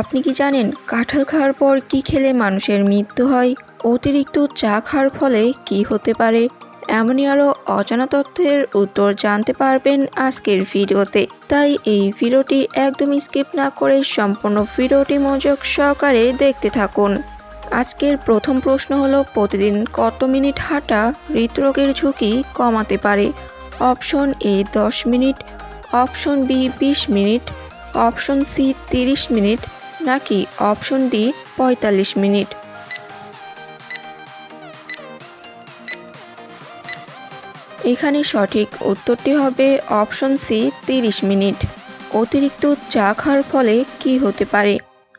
আপনি কি জানেন কাঁঠাল খাওয়ার পর কি খেলে মানুষের মৃত্যু হয়? অতিরিক্ত চা খাওয়ার ফলে কি হতে পারে? এমনই আরও অজানা তথ্যের উত্তর জানতে পারবেন আজকের ভিডিওতে। তাই এই ভিডিওটি একদম স্কিপ না করে সম্পূর্ণ ভিডিওটি মনোযোগ সহকারে দেখতে থাকুন। আজকের প্রথম প্রশ্ন হলো, প্রতিদিন কত মিনিট হাঁটা হৃদরোগের ঝুঁকি কমাতে পারে? অপশন এ দশ মিনিট, অপশন বি বিশ মিনিট, অপশন সি তিরিশ মিনিট নাকি অপশন ডি, পঁয়তাল্লিশ মিনিট। এখানে সঠিক উত্তরটি হবে অপশন সি, তিরিশ মিনিট। অতিরিক্ত চা খাওয়ার ফলে কি হতে পারে?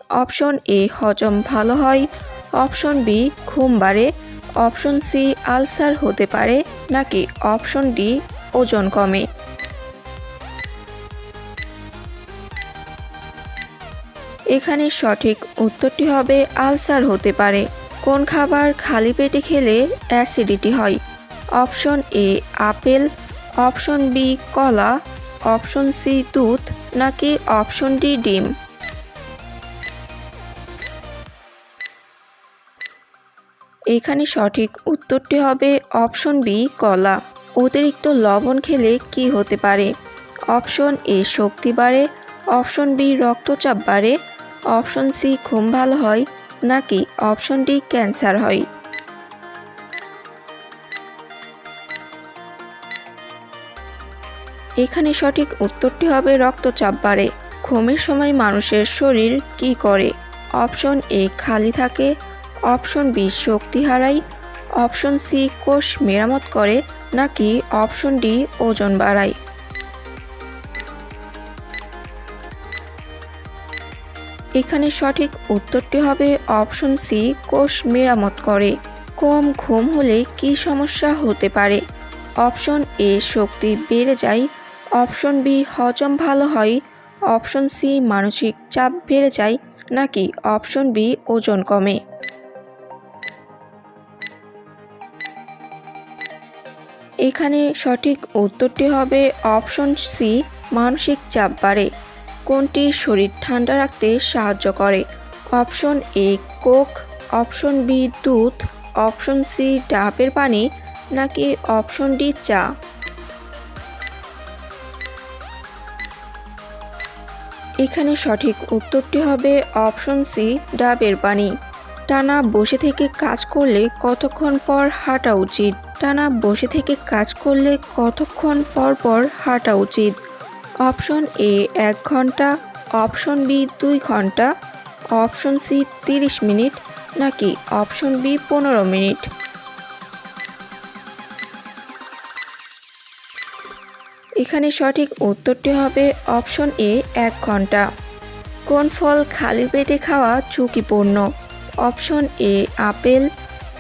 অপশন এ, হজম ভালো হয়। অপশন বি, ঘুম বাড়ে। অপশন সি, আলসার হতে পারে। নাকি অপশন ডি, ওজন কমে। এখানে সঠিক উত্তরটি হবে আলসার হতে পারে। কোন খাবার খালি পেটে খেলে অ্যাসিডিটি হয়? Option A, apple. Option B, কলা। অপশন সি, দুধ। নাকি অপশন ডি, ডিম? এখানে সঠিক উত্তরটি হবে অপশন বি, কলা। অতিরিক্ত লবণ খেলে কি হতে পারে? অপশন এ, শক্তি বাড়ে। অপশন বি, রক্তচাপ বাড়ে। অপশন সি ঘুম ভালো হয়, নাকি অপশন ডি ক্যান্সার হয়? এখানে সঠিক উত্তরটি হবে রক্তচাপ বাড়ে, ঘুমের সময় মানুষের শরীর কি করে? অপশন এ খালি থাকে, অপশন বি শক্তি হারায়, অপশন সি কোষ মেরামত করে, নাকি অপশন ডি ওজন বাড়ায়? এখানে সঠিক উত্তরটি হবে অপশন সি কোষ মেরামত করে। কম ঘুম হলে কি সমস্যা হতে পারে? অপশন এ শক্তি বেড়ে যায়। অপশন বি হজম ভালো হয়। অপশন সি মানসিক চাপ বেড়ে যায় নাকি অপশন বি ওজন কমে? এখানে সঠিক উত্তরটি হবে অপশন সি মানসিক চাপ বাড়ে। কোনটি শরীর ঠান্ডা রাখতে সাহায্য করে? Option A, Coke, option B, দুধ, অপশন সি, ডাবের পানি, নাকি অপশন ডি, চা? এখানে সঠিক উত্তরটি হবে অপশন সি, ডাবের পানি। টানা বসে থেকে কাজ করলে কতক্ষণ পর হাঁটা উচিত? টানা বসে থেকে কাজ করলে কতক্ষণ পর পর হাঁটা উচিত? অপশন এ এক ঘণ্টা, অপশন বি দুই ঘণ্টা, অপশন সি তিরিশ মিনিট, নাকি অপশন বি পনেরো মিনিট? এখানে সঠিক উত্তরটি হবে অপশন এ এক ঘণ্টা। কোন ফল খালি পেটে খাওয়া ঝুঁকিপূর্ণ? Option A apple,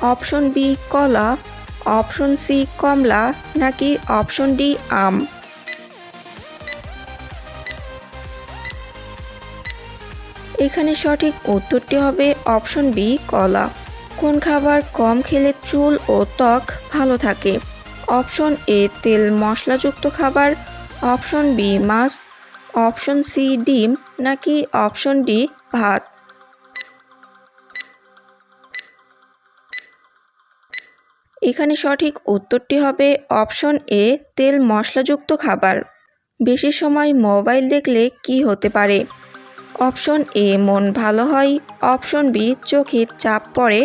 option B কলা, অপশন সি কমলা, নাকি অপশন ডি আম? এখানে সঠিক উত্তরটি হবে অপশন বি, কলা। কোন খাবার কম খেলে চুল ও ত্বক ভালো থাকে? অপশন এ, তেল মশলাযুক্ত খাবার। অপশন বি, মাছ। অপশন সি, ডিম, নাকি অপশন ডি, ভাত? এখানে সঠিক উত্তরটি হবে অপশন এ, তেল মশলাযুক্ত খাবার। বেশি সময় মোবাইল দেখলে কি হতে পারে? অপশন এ মন ভালো হয়, অপশন বি চোখে চাপ পড়ে,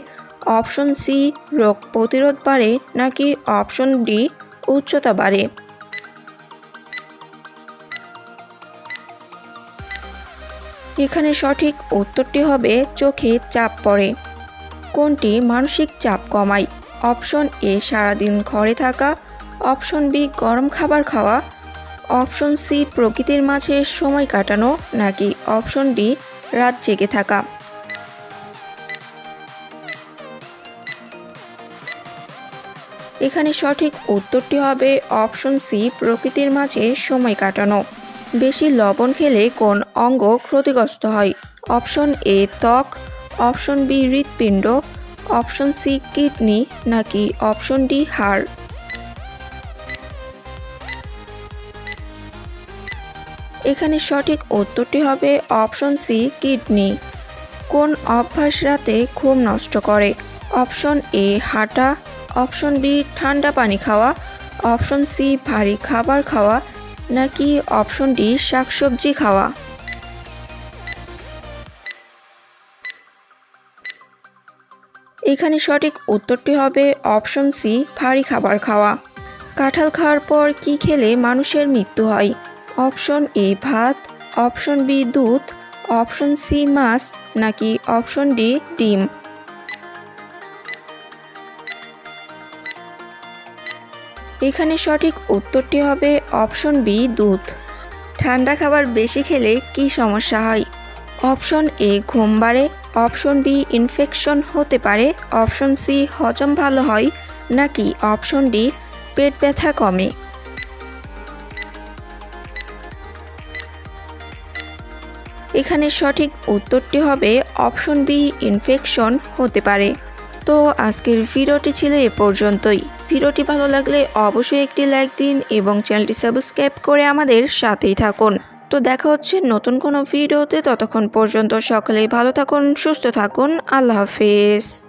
অপশন সি রোগ প্রতিরোধ বাড়ে নাকি অপশন ডি উচ্চতা বাড়ে। এখানে সঠিক উত্তরটি হবে চোখে চাপ পড়ে। কোনটি মানসিক চাপ কমায়? অপশন এ সারাদিন ঘরে থাকা, অপশন বি গরম খাবার খাওয়া অপশন সি, প্রকৃতির মাঝে সময় কাটানো, নাকি অপশন ডি, রাত জেগে থাকা? এখানে সঠিক উত্তরটি হবে অপশন সি, প্রকৃতির মাঝে সময় কাটানো। বেশি লবণ খেলে কোন অঙ্গ ক্ষতিগ্রস্ত হয়? অপশন এ, ত্বক। অপশন বি, হৃৎপিণ্ড। Option C, kidney. নাকি অপশন ডি, হাড়? এখানে সঠিক উত্তরটি হবে অপশন সি, কিডনি। কোন অভ্যাস রাতে ঘুম নষ্ট করে? অপশন এ, হাঁটা। অপশন বি, ঠান্ডা পানি খাওয়া। অপশন সি, ভারী খাবার খাওয়া। নাকি অপশন ডি, শাকসবজি খাওয়া? এখানে সঠিক উত্তরটি হবে অপশন সি, ভারী খাবার খাওয়া। কাঁঠাল খাওয়ার পর কি খেলে মানুষের মৃত্যু হয়? অপশন এ ভাত, অপশন বি দুধ, অপশন সি মাছ, নাকি অপশন ডি ডিম? এখানে সঠিক উত্তরটি হবে অপশন বি দুধ। ঠান্ডা খাবার বেশি খেলে কি সমস্যা হয়? অপশন এ ঘুম বাড়ে, অপশন বি ইনফেকশন হতে পারে, অপশন সি হজম ভালো হয়, নাকি অপশন ডি পেট ব্যথা কমে? এখানে সঠিক উত্তরটি হবে অপশন বি ইনফেকশন হতে পারে। তো আজকের ভিডিওটি ছিল এ পর্যন্তই। ভিডিওটি ভালো লাগলে অবশ্যই একটি লাইক দিন এবং চ্যানেলটি সাবস্ক্রাইব করে আমাদের সাথেই থাকুন। তো দেখা হচ্ছে নতুন কোনো ভিডিওতে, ততক্ষণ পর্যন্ত সকলেই ভালো থাকুন, সুস্থ থাকুন। আল্লাহ হাফেজ।